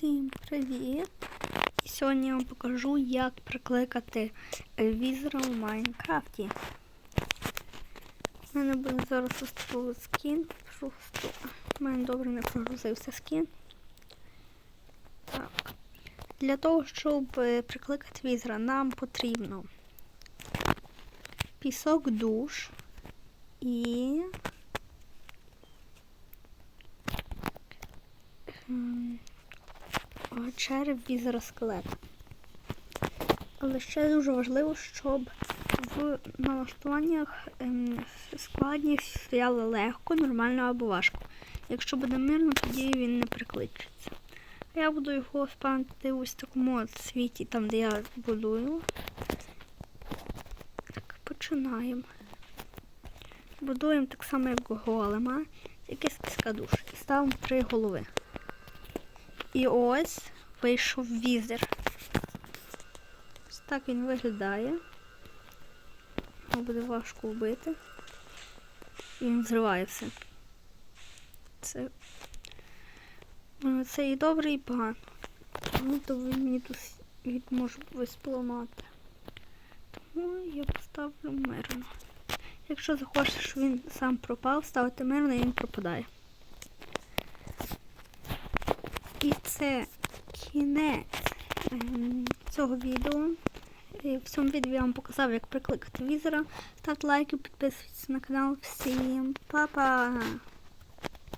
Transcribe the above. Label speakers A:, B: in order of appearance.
A: Всім привіт! І Сьогодні я вам покажу, як прикликати візера у Майнкрафті. У мене буде зараз ось скін. Просто у мене добре не прогрузився скін. Так. Для того, щоб е, прикликати візера, нам потрібно пісок душ і ем, череп візера скелета. Але ще дуже важливо, щоб в налаштуваннях ем, складність стояла легко, нормально або важко. Якщо буде мирно, тоді він не прикличеться. Я буду його спамити ось в такому світі, там де я будую. Так, починаємо. Будуємо так само, як голема, тільки з піска душ. І ставимо три голови. І ось вийшов візер. Ось так він виглядає. Його буде важко вбити. І він зриває все. Це, ну, це і добре, і погано. Ну, то він мені тут від може ось поламати. Тому я поставлю мирно. Якщо захочеш, щоб він сам пропав, ставити мирно і він пропадає. І це кінець ем, цього відео. І в цьому відео я вам показав, як прикликати візера. Ставте лайки, підписуйтесь на канал. Всім па-па!